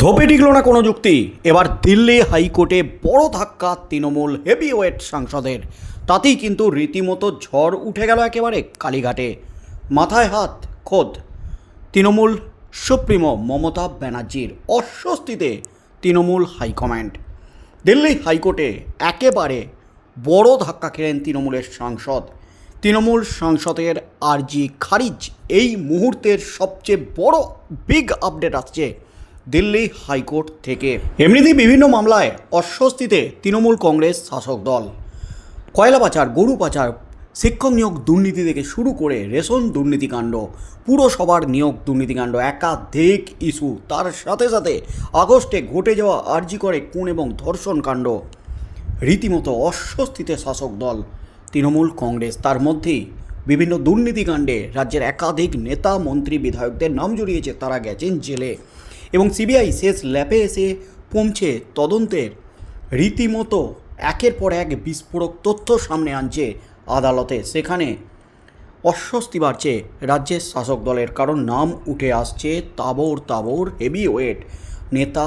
ধোপে tickle না কোনো যুক্তি। এবার দিল্লি হাইকোর্টে বড় ধাক্কা তৃণমূল হেভিওয়েট সাংসদের। তাতেই কিন্তু রীতিমতো ঝড় উঠে গেল একেবারে কালীঘাটে। মাথায় হাত, খোদ। তৃণমূল সুপ্রিমো মমতা ব্যানার্জির অস্বস্তিতে তৃণমূল হাইকমান্ড। দিল্লি হাইকোর্টে একেবারে বড় ধাক্কা খেলেন তৃণমূলের সাংসদ। তৃণমূল সাংসদের আরজি খারিজ এই মুহূর্তের সবচেয়ে বড় বিগ আপডেট আসছে দিল্লি হাইকোর্ট থেকে। এমনিতেই বিভিন্ন মামলায় অস্বস্তিতে তৃণমূল কংগ্রেস শাসক দল। কয়লা পাচার, গরু পাচার, শিক্ষক নিয়োগ দুর্নীতি থেকে শুরু করে রেশন দুর্নীতিকাণ্ড পুরসভার নিয়োগ দুর্নীতিকাণ্ড একাধিক ইস্যু, তার সাথে সাথে আগস্টে ঘটে যাওয়া আর্জি করে কোন এবং ধর্ষণ কাণ্ড। রীতিমতো অস্বস্তিতে শাসক দল, তৃণমূল কংগ্রেস, তার মধ্যেই বিভিন্ন দুর্নীতিকাণ্ডে রাজ্যের একাধিক নেতা, মন্ত্রী, বিধায়কদের নাম জড়িয়েছে, তারা গেছেন জেলে। এবং সিবিআই শেষ ল্যাপে এসে পৌঁছে তদন্তের রীতিমতো একের পর এক বিস্ফোরক তথ্য সামনে আনছে আদালতে। সেখানে অস্বস্তি বাড়ছে রাজ্যের শাসক দলের, কারণ নাম উঠে আসছে তাবর তাবর হেভি ওয়েট নেতা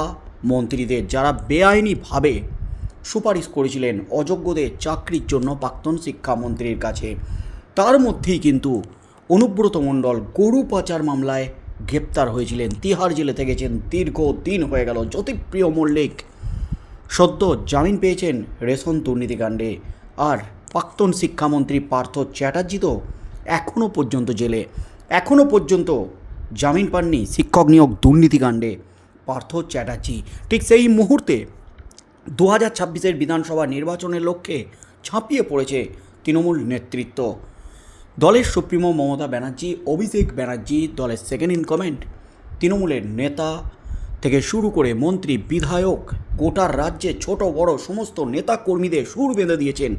মন্ত্রীদের, যারা বেআইনিভাবে সুপারিশ করেছিলেন অযোগ্যদের চাকরির জন্য প্রাক্তন শিক্ষামন্ত্রীর কাছে। তার মধ্যেই কিন্তু অনুব্রত মণ্ডল গরু পাচার মামলায় গ্রেপ্তার হয়েছিলেন। তিহার জেলে থেকেছেন দীর্ঘ দিন হয়ে গেল জ্যোতিপ্রিয় মল্লিক। সদ্য জামিন পেয়েছেন রেশন দুর্নীতিকাণ্ডে। আর প্রাক্তন শিক্ষামন্ত্রী পার্থ চ্যাটার্জি তো এখনও পর্যন্ত জেলে। এখনও পর্যন্ত জামিন পাননি শিক্ষক নিয়োগ দুর্নীতিকাণ্ডে পার্থ চ্যাটার্জি। ঠিক সেই মুহূর্তে দু হাজার ছাব্বিশের বিধানসভা নির্বাচনের লক্ষ্যে ঝাঁপিয়ে পড়েছে তৃণমূল নেতৃত্ব। দলের সুপ্রিমো মমতা ব্যানার্জি, অভিষেক ব্যানার্জি দলের সেকেন্ড ইন কমেন্ট তৃণমূলের নেতা থেকে শুরু করে মন্ত্রী, বিধায়ক গোটার রাজ্যে ছোট, বড় সমস্ত নেতা কর্মীদের সুর বেঁধে দিয়েছেন।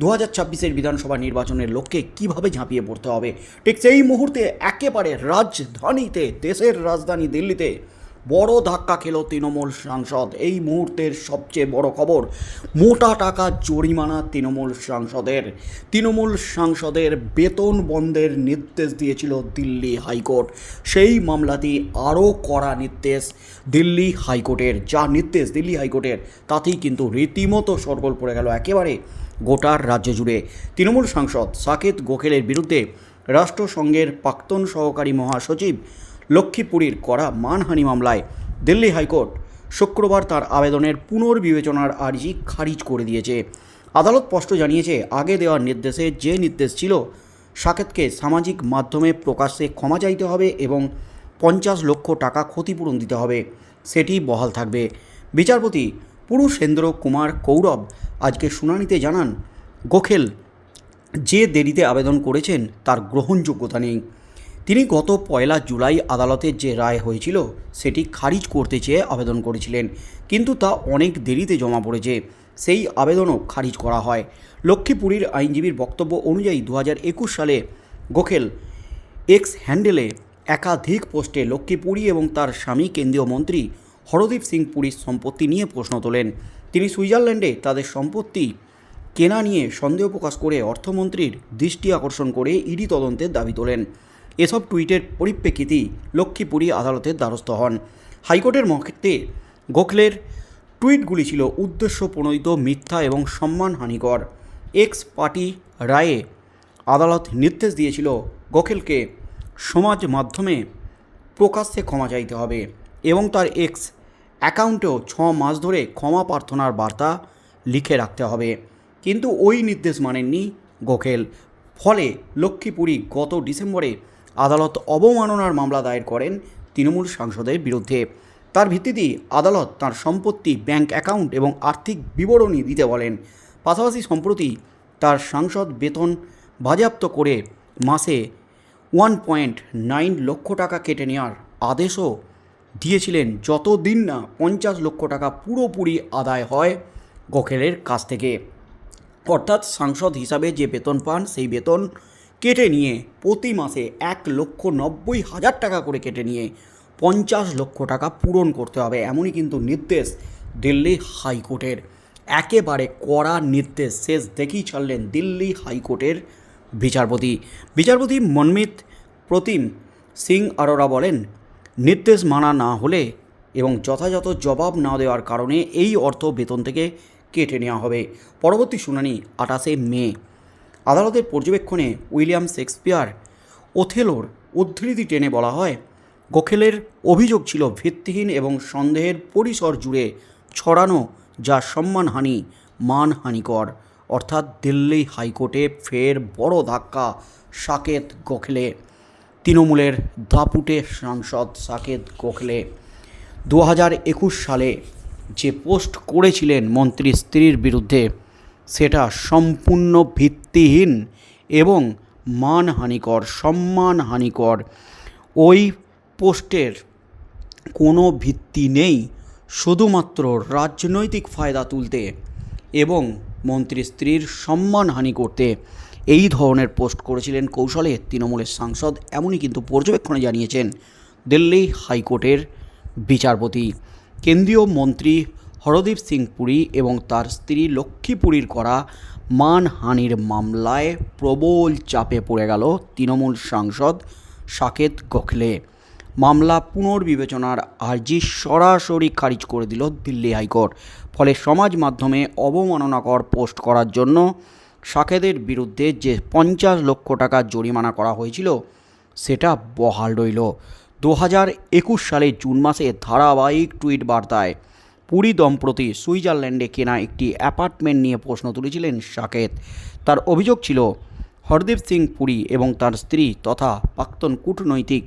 দু হাজার ছাব্বিশের বিধানসভা নির্বাচনের লক্ষ্যে কীভাবে ঝাঁপিয়ে পড়তে হবে? ঠিক সেই মুহূর্তে একেবারে রাজধানীতে, দেশের রাজধানী দিল্লিতে বড় ধাক্কা খেল তৃণমূল সাংসদ। এই মুহূর্তের সবচেয়ে বড় খবর, মোটা টাকা জরিমানা তৃণমূল সাংসদের। তৃণমূল সাংসদের বেতন বন্ধের নির্দেশ দিয়েছিল দিল্লি হাইকোর্ট। সেই মামলাটি আরও কড়া নির্দেশ দিল্লি হাইকোর্টের। যা নির্দেশ দিল্লি হাইকোর্টের, তাতেই কিন্তু রীতিমতো সরগোল পড়ে গেল একেবারে গোটার রাজ্য জুড়ে। তৃণমূল সাংসদ সাকেত গোখেলের বিরুদ্ধে রাষ্ট্রসংঘের প্রাক্তন সহকারী মহাসচিব লক্ষ্মীপুরীর করা মানহানি মামলায় দিল্লি হাইকোর্ট শুক্রবার তার আবেদনের পুনর্বিবেচনার আর্জি খারিজ করে দিয়েছে। আদালত স্পষ্ট জানিয়েছে, আগে দেওয়ার নির্দেশে যে নির্দেশ ছিল, সাকেতকে সামাজিক মাধ্যমে প্রকাশ্যে ক্ষমা চাইতে হবে এবং পঞ্চাশ লক্ষ টাকা ক্ষতিপূরণ দিতে হবে। সেটি বহাল থাকবে। বিচারপতি পুরুষেন্দ্র কুমার কৌরব আজকে শুনানিতে জানান, গোখেল যে দেরিতে আবেদন করেছেন তার গ্রহণযোগ্যতা নেই। তিনি গত পয়লা জুলাই আদালতের যে রায় হয়েছিল, সেটি খারিজ করতে চেয়ে আবেদন করেছিলেন। কিন্তু তা অনেক দেরিতে জমা পড়েছে। সেই আবেদনও খারিজ করা হয়। লক্ষ্মীপুরীর আইনজীবীর বক্তব্য অনুযায়ী দু সালে গোখেল এক্স হ্যান্ডেলে একাধিক পোস্টে লক্ষ্মীপুরী এবং তার স্বামী কেন্দ্রীয় মন্ত্রী হরদীপ সিং পুরীর সম্পত্তি নিয়ে প্রশ্ন তোলেন। তিনি সুইজারল্যান্ডে তাদের সম্পত্তি কেনা নিয়ে সন্দেহ প্রকাশ করে অর্থমন্ত্রীর দৃষ্টি আকর্ষণ করে ইডি তদন্তের দাবি তোলেন। এসব টুইটের পরিপ্রেক্ষিতেই লক্ষ্মীপুরী আদালতের দ্বারস্থ হন। হাইকোর্টের মক্ষে গোখলের টুইটগুলি ছিল উদ্দেশ্য প্রণোদিত মিথ্যা এবং সম্মানহানিকর। এক্স পার্টি রায়ে আদালত নির্দেশ দিয়েছিল গোখেলকে সমাজ মাধ্যমে প্রকাশ্যে ক্ষমা চাইতে হবে এবং তার এক্স অ্যাকাউন্টেও ছ মাস ধরে ক্ষমা প্রার্থনার বার্তা লিখে রাখতে হবে। কিন্তু ওই নির্দেশ মানেননি গোখেল। ফলে লক্ষ্মীপুরী গত ডিসেম্বরে আদালত অবমাননার মামলা দায়ের করেন তৃণমূল সাংসদের বিরুদ্ধে। তার ভিত্তিতেই আদালত তার সম্পত্তি, ব্যাংক অ্যাকাউন্ট এবং আর্থিক বিবরণী দিতে বলেন। পাশাপাশি সম্প্রতি তার সাংসদ বেতন বাজেয়াপ্ত করে মাসে ওয়ান পয়েন্ট নাইন লক্ষ টাকা কেটে নেওয়ার আদেশও দিয়েছিলেন। যতদিন না পঞ্চাশ লক্ষ টাকা পুরোপুরি আদায় হয় গোখেলের কাছ থেকে। অর্থাৎ সাংসদ হিসাবে যে বেতন পান, সেই বেতন কেটে নিয়ে প্রতি মাসে এক লক্ষ নব্বই হাজার টাকা করে কেটে নিয়ে পঞ্চাশ লক্ষ টাকা পূরণ করতে হবে, এমনই কিন্তু নির্দেশ দিল্লি হাইকোর্টের। একেবারে কড়া নির্দেশ শেষ দেখেই ছাড়লেন দিল্লি হাইকোর্টের বিচারপতি। বিচারপতি মনমিত প্রতিম সিং আরোরা বলেন, নির্দেশ মানা না হলে এবং যথাযথ জবাব না দেওয়ার কারণে এই অর্থ বেতন থেকে কেটে নেওয়া হবে। পরবর্তী শুনানি আঠাশে মে। আদালতের পর্যবেক্ষণে উইলিয়াম শেক্সপিয়ার ওথেলোর উদ্ধৃতি টেনে বলা হয়, গোখেলের অভিযোগ ছিল ভিত্তিহীন এবং সন্দেহের পরিসর জুড়ে ছড়ানো যা সম্মানহানি, মানহানিকর। অর্থাৎ দিল্লি হাইকোর্টে ফের বড় ধাক্কা, সাকেত গোখলে। তৃণমূলের দাপুটে সাংসদ সাকেত গোখলে। দু হাজার একুশ সালে যে পোস্ট করেছিলেন মন্ত্রীর স্ত্রীর বিরুদ্ধে সেটা সম্পূর্ণ ভিত্তিহীন এবং মানহানিকর, সম্মানহানিকর। ওই পোস্টের কোনো ভিত্তি নেই, শুধুমাত্র রাজনৈতিক ফায়দা তুলতে এবং মন্ত্রী স্ত্রীর সম্মানহানি করতে। এই ধরনের পোস্ট করেছিলেন কৌশলে তৃণমূলের সাংসদ, এমনই কিন্তু পর্যবেক্ষণে জানিয়েছেন দিল্লি হাইকোর্টের বিচারপতি। কেন্দ্রীয় মন্ত্রী হরদীপ সিং পুরী এবং তার স্ত্রী লক্ষ্মীপুরীর করা মানহানির মামলায় প্রবল চাপে পড়ে গেল তৃণমূল সাংসদ সাকেত গোখলে। মামলা পুনর্বিবেচনার আর্জি সরাসরি খারিজ করে দিল দিল্লি হাইকোর্ট। ফলে সমাজ মাধ্যমে অবমাননাকর পোস্ট করার জন্য সাকেদের বিরুদ্ধে যে পঞ্চাশ লক্ষ টাকা জরিমানা করা হয়েছিল, সেটা বহাল রইল। দু হাজার একুশ সালে জুন মাসে ধারাবাহিক টুইট বার্তায় পুরী দম্পতি সুইজারল্যান্ডে কেনা একটি অ্যাপার্টমেন্ট নিয়ে প্রশ্ন তুলেছিলেন সাকেত তার অভিযোগ ছিল, হরদীপ সিং পুরী এবং তার স্ত্রী তথা প্রাক্তন কূটনৈতিক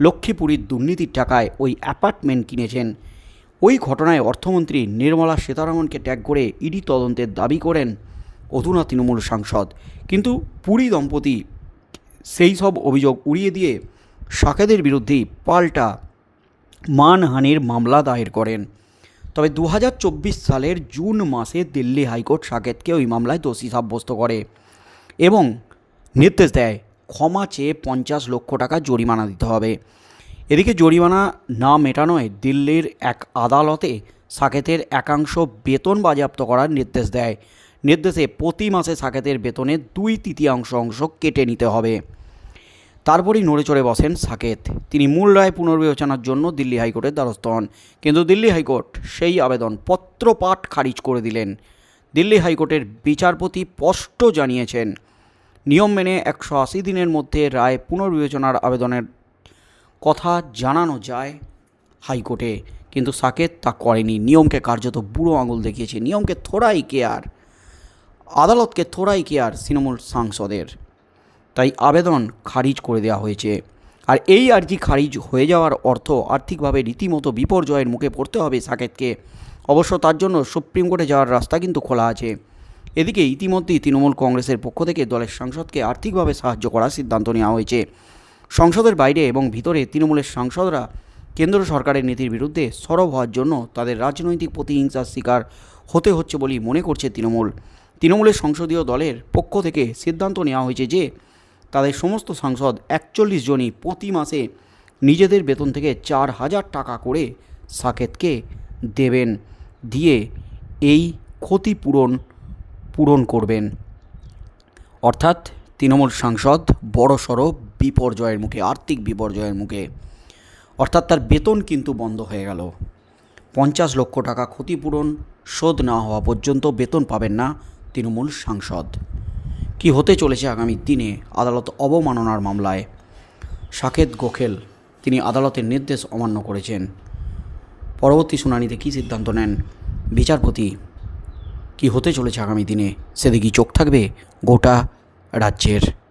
লক্ষ্মীপুরীর দুর্নীতির টাকায় ওই অ্যাপার্টমেন্ট কিনেছেন। ওই ঘটনায় অর্থমন্ত্রী নির্মলা সীতারামনকে ট্যাগ করে ইডি তদন্তের দাবি করেন অধুনা তৃণমূল সাংসদ। কিন্তু পুরী দম্পতি সেই সব অভিযোগ উড়িয়ে দিয়ে সাকেদের বিরুদ্ধেই পাল্টা মানহানির মামলা দায়ের করেন। তবে দু হাজার চব্বিশ সালের জুন মাসে দিল্লি হাইকোর্ট সাকেতকে ওই মামলায় দোষী সাব্যস্ত করে এবং নির্দেশ দেয় ক্ষমা চেয়ে পঞ্চাশ লক্ষ টাকা জরিমানা দিতে হবে। এদিকে জরিমানা না মেটানোয় দিল্লির এক আদালতে সাকেতের একাংশ বেতন বাজেয়াপ্ত করার নির্দেশ দেয়। নির্দেশে প্রতি মাসে সাকেতের বেতনের দুই তৃতীয়াংশ অংশ কেটে নিতে হবে। তারপরেই নড়ে চড়ে বসেন সাকেত। তিনি মূল রায় পুনর্বিবেচনার জন্য দিল্লি হাইকোর্টের দ্বারস্থ হন। কিন্তু দিল্লি হাইকোর্ট সেই আবেদন পত্রপাঠ খারিজ করে দিলেন। দিল্লি হাইকোর্টের বিচারপতি স্পষ্ট জানিয়েছেন, নিয়ম মেনে একশো আশি দিনের মধ্যে রায় পুনর্বিবেচনার আবেদনের কথা জানানো যায় হাইকোর্টে। কিন্তু সাকেত তা করেনি। নিয়মকে কার্যত বুড়ো আঙুল দেখিয়েছে। নিয়মকে থোড়াই কেয়ার আদালতকে থোড়াই কেয়ার তৃণমূল সাংসদের। তাই আবেদন খারিজ করে দেওয়া হয়েছে। আর এই আর্জি খারিজ হয়ে যাওয়ার অর্থ আর্থিকভাবে রীতিমতো বিপর্যয়ের মুখে পড়তে হবে সাকেতকে। অবশ্য তার জন্য সুপ্রিম কোর্টে যাওয়ার রাস্তা কিন্তু খোলা আছে। এদিকে ইতিমধ্যেই তৃণমূল কংগ্রেসের পক্ষ থেকে দলের সাংসদকে আর্থিকভাবে সাহায্য করার সিদ্ধান্ত নেওয়া হয়েছে। সংসদের বাইরে এবং ভিতরে তৃণমূলের সাংসদরা কেন্দ্র সরকারের নীতির বিরুদ্ধে সরব হওয়ার জন্য তাদের রাজনৈতিক প্রতিহিংসার শিকার হতে হচ্ছে বলেই মনে করছে তৃণমূল। তৃণমূলের সংসদীয় দলের পক্ষ থেকে সিদ্ধান্ত নেওয়া হয়েছে যে তাদের সমস্ত সাংসদ একচল্লিশ জনই প্রতি মাসে নিজেদের বেতন থেকে চার হাজার টাকা করে সাকেতকে দেবেন, দিয়ে এই ক্ষতিপূরণ পূরণ করবেন। অর্থাৎ তৃণমূল সাংসদ বড়সড় বিপর্যয়ের মুখে, আর্থিক বিপর্যয়ের মুখে। অর্থাৎ তার বেতন কিন্তু বন্ধ হয়ে গেল। পঞ্চাশ লক্ষ টাকা ক্ষতিপূরণ, শোধ না হওয়া পর্যন্ত বেতন পাবেন না তৃণমূল সাংসদ। কি হতে চলেছে আগামী দিনে আদালত অবমাননার মামলায়? সাকেত গোখেল, তিনি আদালতের নির্দেশ অমান্য করেছেন। পরবর্তী শুনানিতে কী সিদ্ধান্ত নেন? বিচারপতি, কি হতে চলেছে আগামী দিনে? সেদিকেই চোখ থাকবে গোটা রাজ্যের?